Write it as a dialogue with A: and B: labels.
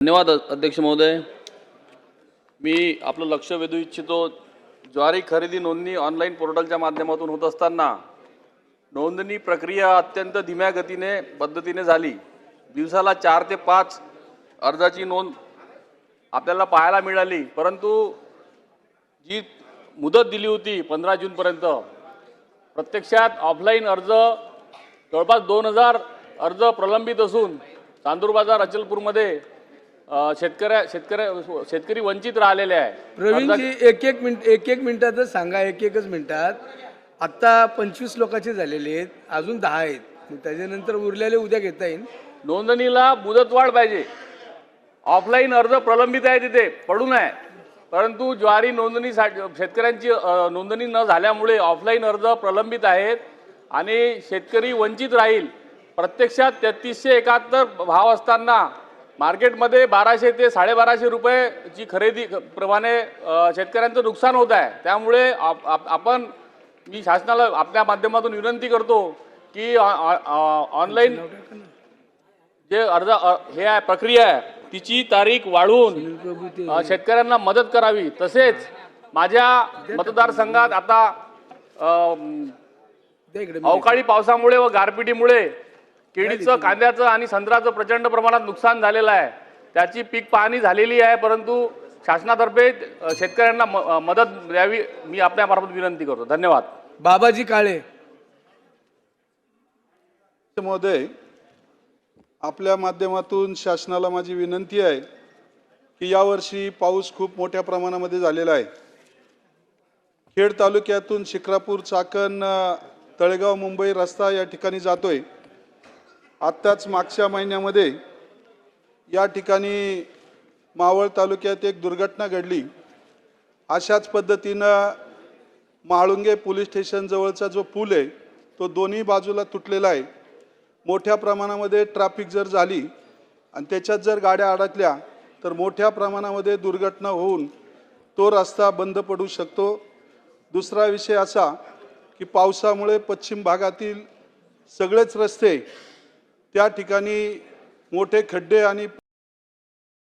A: धन्यवाद अध्यक्ष महोदय. मी आपलं लक्ष वेधू इच्छितो. ज्वारी खरेदी नोंदणी ऑनलाईन पोर्टलच्या माध्यमातून होत असताना नोंदणी प्रक्रिया अत्यंत धीम्या गतीने पद्धतीने झाली. दिवसाला चार ते पाच अर्जाची नोंद आपल्याला पाहायला मिळाली. परंतु जी मुदत दिली होती पंधरा जूनपर्यंत प्रत्यक्षात ऑफलाईन अर्ज जवळपास दोन हजार अर्ज प्रलंबित असून चांदूर बाजार अचलपूरमध्ये शेतकऱ्या शेतकऱ्या शेतकरी वंचित राहिलेले आहे.
B: प्रवीणजी एक एक मिनिट एक एक मिनिटातच सांगा एक एकच मिनिटात. आत्ता पंचवीस लोकांचे झालेले आहेत अजून दहा आहेत. त्याच्यानंतर उरलेले उद्या घेता येईल.
A: नोंदणीला मुदतवाढ पाहिजे. ऑफलाईन अर्ज प्रलंबित आहे तिथे पडून आहे परंतु ज्वारी नोंदणीसाठी शेतकऱ्यांची नोंदणी न झाल्यामुळे ऑफलाईन अर्ज प्रलंबित आहेत आणि शेतकरी वंचित राहील. प्रत्यक्षात तेहतीसशे एकाहत्तर भाव असताना मार्केटमध्ये बाराशे ते साडेबाराशे रुपयेची खरेदी प्रमाणे शेतकऱ्यांचं नुकसान होत आहे. त्यामुळे आप- आप- आपण मी शासनाला आपल्या माध्यमातून विनंती करतो की ऑनलाईन जे अर्ज हे आहे प्रक्रिया आहे तिची तारीख वाढवून शेतकऱ्यांना मदत करावी. तसेच माझ्या मतदारसंघात आता अवकाळी पावसामुळे व गारपिटीमुळे केळीचं कांद्याचं आणि संत्र्याचं प्रचंड प्रमाणात नुकसान झालेलं आहे. त्याची पीक पाहणी झालेली आहे परंतु शासनातर्फे शेतकऱ्यांना मदत द्यावी मी आपल्यामार्फत विनंती करतो. धन्यवाद.
B: बाबाजी काळे.
C: महोदय आपल्या माध्यमातून शासनाला माझी विनंती आहे की यावर्षी पाऊस खूप मोठ्या प्रमाणामध्ये झालेला आहे. खेड तालुक्यातून शिक्रापूर चाकण तळेगाव मुंबई रस्ता या ठिकाणी जातोय. आत्ताच मागच्या महिन्यामध्ये या ठिकाणी मावळ तालुक्यात एक दुर्घटना घडली. अशाच पद्धतीनं माळुंगे पोलीस स्टेशनजवळचा जो पूल आहे तो दोन्ही बाजूला तुटलेला आहे. मोठ्या प्रमाणामध्ये ट्रॅफिक जर झाली आणि त्याच्यात जर गाड्या अडकल्या तर मोठ्या प्रमाणामध्ये दुर्घटना होऊन तो रस्ता बंद पडू शकतो. दुसरा विषय असा की पावसामुळे पश्चिम भागातील सगळेच रस्ते त्या ठिकाणी मोठे खड्डे आणि